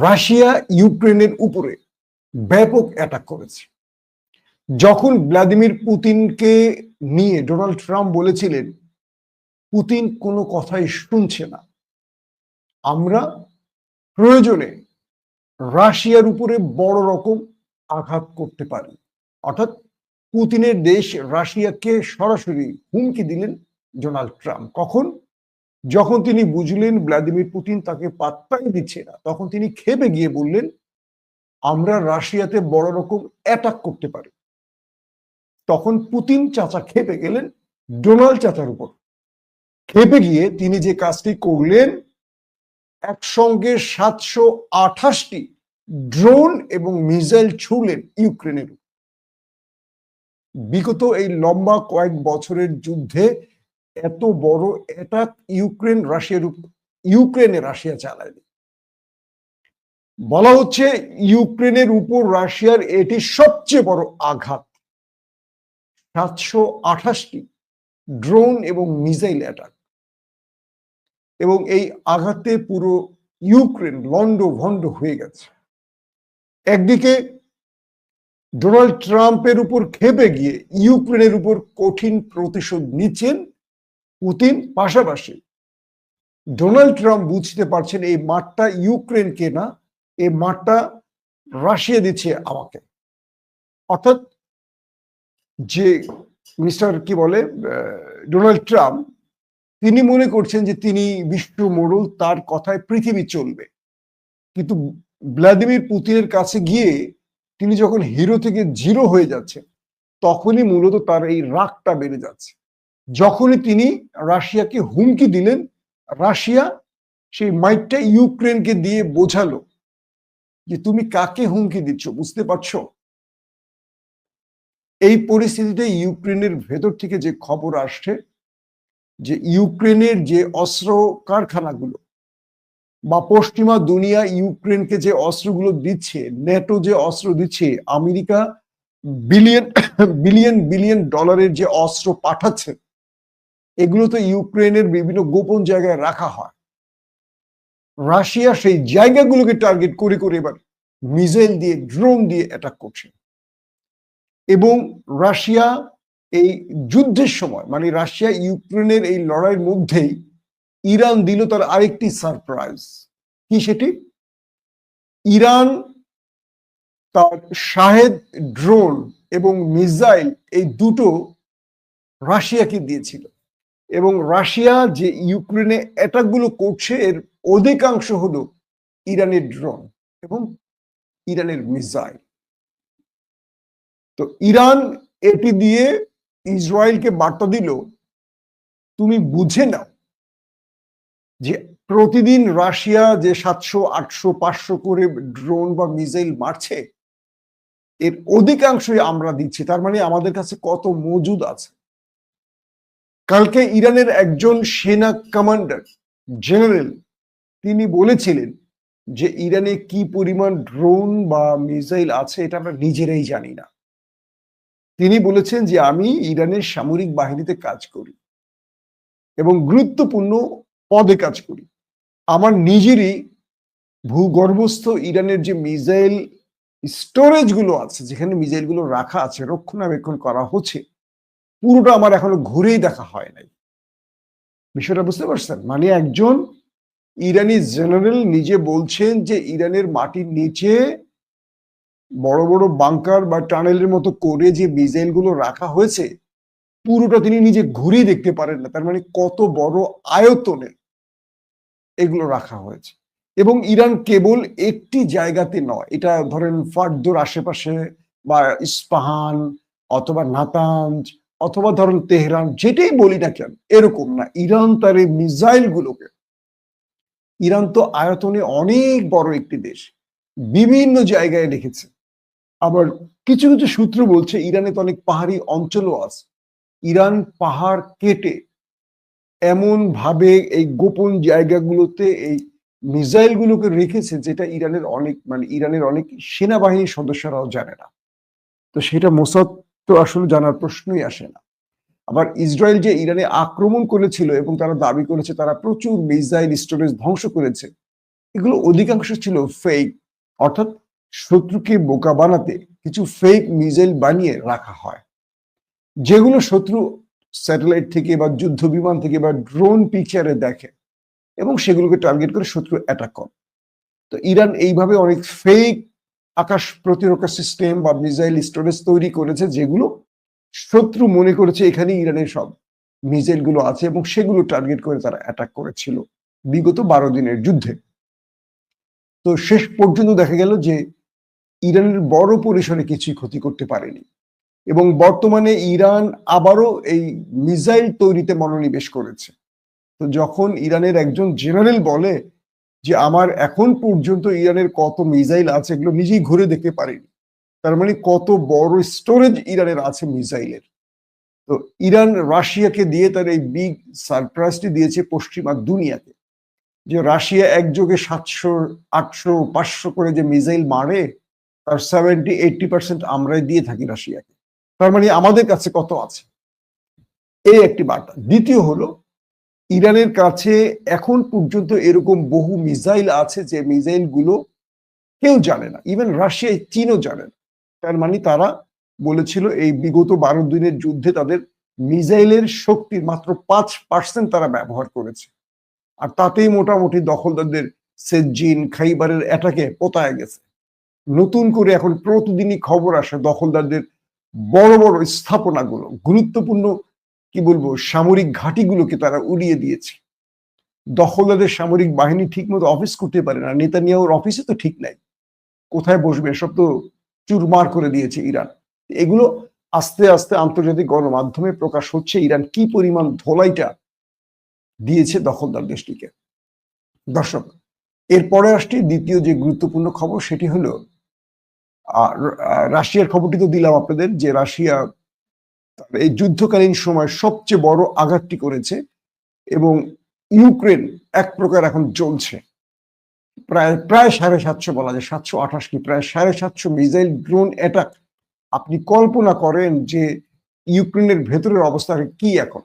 Russia ইউক্রেনের উপরে ব্যাপক অ্যাটাক করেছে। যখন ভ্লাদিমির পুতিনকে নিয়ে ডোনাল্ড ট্রাম্প বলেছিলেন, পুতিন কোনো কথাই শুনছে না। আমরা প্রয়োজনে রাশিয়ার উপরে বড় রকম আঘাত করতে পারি। অর্থাৎ পুতিনের দেশ রাশিয়াকে সরাসরি হুমকি দিলেন ডোনাল্ড ট্রাম্প। কখন? যখন তিনি বুঝলেন ভ্লাদিমির পুতিন তাকে পাত্তাই দিচ্ছে না, তখন তিনি খেপে গিয়ে বললেন, আমরা রাশিয়াতে বড় রকম অ্যাটাক করতে পারি। তখন পুতিন চাচা খেপে গেলেন, ডোনাল্ড চাচার উপর। খেপে গিয়ে তিনি যে কাজটি করলেন, একসঙ্গে সাতশো আঠাশটি ড্রোন এবং মিসাইল ছুড়লেন ইউক্রেনের বিগত এই লম্বা কয়েক বছরের যুদ্ধে এত বড় অ্যাটাক ইউক্রেন, রাশিয়ার ইউক্রেনে রাশিয়া চালায়নি। বলা হচ্ছে ইউক্রেনের উপর রাশিয়ার এটি সবচেয়ে বড় আঘাত। সাতশো আঠাশটি ড্রোন এবং মিসাইল অ্যাটাক। এবং এই আঘাতে পুরো ইউক্রেন লন্ড ভন্ড হয়ে গেছে। একদিকে ডোনাল্ড ট্রাম্পের উপর খেপে গিয়ে ইউক্রেনের উপর কঠিন প্রতিশোধ নিচ্ছেন পুতিন পাশাপাশি ডোনাল্ড ট্রাম্প বুঝতে পারছেন এই মাঠটা ইউক্রেনকে না, এই মাঠটা রাশিয়া দিচ্ছে আমাকে। অর্থাৎ যে মিস্টার কি বলে ডোনাল্ড ট্রাম্প, তিনি মনে করছেন যে তিনি বিশ্ব মোড়ল, তার কথায় পৃথিবী চলবে। কিন্তু ভ্লাদিমির পুতিনের কাছে গিয়ে তিনি যখন হিরো থেকে জিরো হয়ে যাচ্ছে তখনই মূলত তার এই রাগটা বেড়ে যাচ্ছে। যখনই তিনি রাশিয়াকে হুমকি দিলেন, রাশিয়া সেই মাইকটা ইউক্রেনকে দিয়ে বোঝালো যে তুমি কাকে হুমকি দিচ্ছ, বুঝতে পারছ? এই পরিস্থিতিতে ইউক্রেনের ভেতর থেকে যে খবর আসছে যে ইউক্রেনের যে অস্ত্র কারখানাগুলো বা পশ্চিমা দুনিয়া ইউক্রেনকে যে অস্ত্রগুলো দিচ্ছে, নেটো যে অস্ত্র দিচ্ছে, আমেরিকা বিলিয়ন বিলিয়ন বিলিয়ন ডলারের যে অস্ত্র পাঠাচ্ছে এগুলো তো ইউক্রেনের বিভিন্ন গোপন জায়গায় রাখা হয়। রাশিয়া সেই জায়গাগুলোকে টার্গেট করে করে এবার মিসাইল দিয়ে ড্রোন দিয়ে অ্যাটাক করছে। এবং রাশিয়া এই যুদ্ধের সময় মানে রাশিয়া ইউক্রেনের এই লড়াইয়ের মধ্যেই ইরান দিল তার আরেকটি সারপ্রাইজ কি সেটি? ইরান তার শাহেদ ড্রোন এবং মিসাইল এই দুটো রাশিয়াকে দিয়েছিল। এবং রাশিয়া যে ইউক্রেনে অ্যাটাকগুলো করছে, এর অধিকাংশ হলো ইরানের ড্রোন এবং ইরানের মিসাইল তো ইরান এটি দিয়ে ইসরায়েলকে বার্তা দিল, তুমি বুঝে নাও যে প্রতিদিন রাশিয়া যে সাতশো, আটশো, পাঁচশো করে ড্রোন বা মিসাইল মারছে, এর অধিকাংশই আমরা দিচ্ছি। তার মানে আমাদের কাছে কত মজুদ আছে। কালকে ইরানের একজন সেনা কমান্ডার, জেনারেল, তিনি বলেছিলেন যে ইরানে কি পরিমাণ ড্রোন বা মিসাইল আছে এটা আমরা নিজেরাই জানি না। তিনি বলেছেন যে আমি ইরানের সামরিক বাহিনীতে কাজ করি এবং গুরুত্বপূর্ণ পদে কাজ করি। আমার নিজেরই ভূগর্ভস্থ ইরানের যে মিসাইল স্টোরেজগুলো আছে, যেখানে মিসাইলগুলো রাখা আছে, রক্ষণাবেক্ষণ করা হচ্ছে পুরোটা আমার এখনও ঘুরেই দেখা হয় নাই। বিষয়টা বুঝতে পারছেন? মানে একজন ইরানি জেনারেল নিজে বলছেন যে ইরানের মাটির নিচে বড় বড় বাংকার বা টানেলের মতো করে যে মিসাইলগুলো রাখা হয়েছে, পুরোটা তিনি নিজে ঘুরেই দেখতে পারেন না। তার মানে কত বড় আয়তনে এগুলো রাখা হয়েছে। এবং ইরান কেবল একটি জায়গাতে নয়, এটা ধরেন ফার্দোর আশেপাশে বা ইস্পাহান অথবা নাতাঞ্জ অথবা ধরেন তেহরান, যেটাই বলি না কেন, এরকম না। ইরান তার এই মিসাইল গুলোকে ইরান তো আয়তনে অনেক বড় একটি দেশ, বিভিন্ন জায়গায় রেখেছে। আবার কিছু কিছু সূত্র বলছে ইরানে তো অনেক পাহাড়ি অঞ্চলও আছে। ইরান পাহাড় কেটে এমন ভাবে এই গোপন জায়গাগুলোতে এই মিসাইল গুলোকে রেখেছে যেটা ইরানের অনেক মানে ইরানের অনেক সেনাবাহিনীর সদস্যরাও জানে না। তো সেটা মোসাদ তো আসলে জানার প্রশ্নই আসে না। আবার ইসরায়েল যে ইরানে আক্রমণ করেছিল এবং তারা দাবি করেছে, তারা প্রচুর মিসাইল স্টোরেজ ধ্বংস করেছে, এগুলো অধিকাংশ ছিল ফেক অর্থাৎ শত্রুকে বোকা বানাতে কিছু ফেক মিসাইল বানিয়ে রাখা হয়। যেগুলো শত্রু স্যাটেলাইট থেকে বা যুদ্ধ বিমান থেকে বা ড্রোন পিকচারে দেখে এবং সেগুলোকে টার্গেট করে শত্রু অ্যাটাক করে। তো ইরান এইভাবে অনেক ফেক আকাশ প্রতিরক্ষা সিস্টেম বা মিসাইল স্টোরেজ তৈরি করেছে, যেগুলো শত্রু মনে করেছে এখানে ইরানের সব মিসাইলগুলো আছে এবং সেগুলো টার্গেট করে তারা অ্যাটাক করেছিল বিগত বারো দিনের যুদ্ধে। তো শেষ পর্যন্ত দেখা গেল যে ইরানের বড় পরিসরে কিছুই ক্ষতি করতে পারেনি এবং বর্তমানে ইরান আবারও এই মিসাইল তৈরিতে মনোনিবেশ করেছে। তো যখন ইরানের একজন জেনারেল বলে যে আমার এখন পর্যন্ত ইরানের কত মিসাইল আছে এগুলো নিজেই ঘুরে দেখতে পারিনি। তার মানে কত বড় স্টোরেজ ইরানের আছে মিসাইলের। তো ইরান রাশিয়াকে দিয়ে তার এই বিগ সারপ্রাইজটি দিয়েছে পশ্চিমা দুনিয়াকে যে রাশিয়া একযোগে সাতশো, আটশো, পাঁচশো করে যে মিসাইল মারে, তার সেভেন্টি এইটটি পার্সেন্ট আমরাই দিয়ে থাকি রাশিয়াকে। তার মানে আমাদের কাছে কত আছে? এই একটি বার্তা। দ্বিতীয় হলো ইরানের কাছে এখন পর্যন্ত এরকম বহু মিসাইল আছে যে মিসাইলগুলো কেউ জানে না ইভেন রাশিয়ায় চীনও জানে না। তার মানে তারা বলেছিল এই বিগত বারো দিনের যুদ্ধে তাদের মিসাইলের শক্তির মাত্র পাঁচ পার্সেন্ট তারা ব্যবহার করেছে। আর তাতেই মোটামুটি দখলদারদের সেজিন খাইবারের অ্যাটাকে পোতায় গেছে। নতুন করে এখন প্রতিদিনই খবর আসে দখলদারদের বড় বড় স্থাপনাগুলো, গুরুত্বপূর্ণ কি বলব, সামরিক ঘাঁটিগুলোকে তারা উড়িয়ে দিয়েছে। দখলদারদের সামরিক বাহিনী ঠিকমতো অফিস করতে পারে না। নেতানিয়াহুর অফিসে তো ঠিক নাই। কোথায় বসবে? এসব তো চুরমার করে দিয়েছে ইরান। এগুলো আস্তে আস্তে আন্তর্জাতিক গণমাধ্যমে প্রকাশ হচ্ছে। ইরান কি পরিমাণ ধোলাইটা দিয়েছে দখলদার দেশটিকে। দর্শক, এরপরে আসছে দ্বিতীয় যে গুরুত্বপূর্ণ খবর, সেটি হলো রাশিয়ার খবরটি তো দিলাম আপনাদের, যে রাশিয়া এই যুদ্ধকালীন সময় সবচেয়ে বড় আঘাতটি করেছে এবং ইউক্রেন এক প্রকার এখন জ্বলছে। প্রায় প্রায় সাড়ে সাতশো বলা যায়, সাতশো আঠাশ কি, প্রায় সাড়ে সাতশো মিসাইল ড্রোন অ্যাটাক। আপনি কল্পনা করেন যে ইউক্রেনের ভেতরের অবস্থা কি এখন?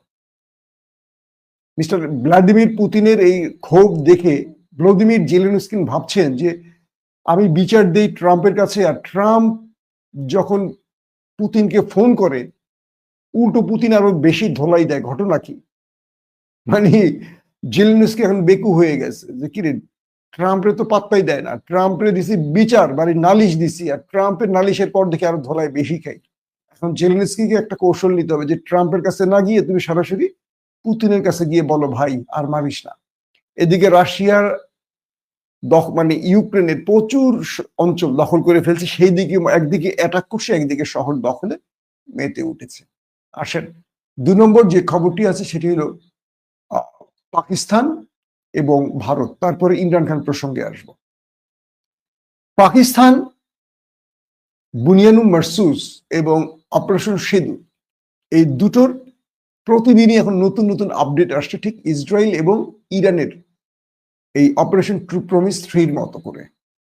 মিস্টার ভ্লাদিমির পুতিনের এই ক্ষোভ দেখে ভ্লাদিমির জেলেনস্কিন ভাবছেন যে আমি বিচার দেই ট্রাম্পের কাছে, আর ট্রাম্প যখন পুতিনকে ফোন করে উল্টো পুতিন আরও বেশি ধোলাই দেয়। ঘটনা কি? মানে জেলেনস্কি এখন বেকু হয়ে গেছে যে কিরে ট্রাম্পের তো পাত্তাই দেয় না। ট্রাম্পের দিছি বিচার মানে নালিশ দিছি, আর ট্রাম্পের নালিশের পর দেখে আরও ধলাই বেশি খাই। এখন জেলেনস্কিকে একটা কৌশল নিতে হবে যে, ট্রাম্পের কাছে না গিয়ে তুমি সরাসরি পুতিনের কাছে গিয়ে বলো, ভাই, আর মারিস না। এদিকে রাশিয়ার মানে ইউক্রেনের প্রচুর অঞ্চল দখল করে ফেলছে সেই দিকে একদিকে অ্যাটাক করছে, একদিকে শহর দখলে মেতে উঠেছে। আসেন। দু নম্বর যে খবরটি আছে সেটি হলো পাকিস্তান এবং ভারত। তারপরে ইমরান খান প্রসঙ্গে আসব। পাকিস্তান বুনিয়ানু মারসুস এবং অপারেশন সেদু এই দুটোর প্রতিদিনই এখন নতুন নতুন আপডেট আসছে ঠিক ইসরায়েল এবং ইরানের এই অপারেশন ট্রু প্রমিস থ্রির মতো করে।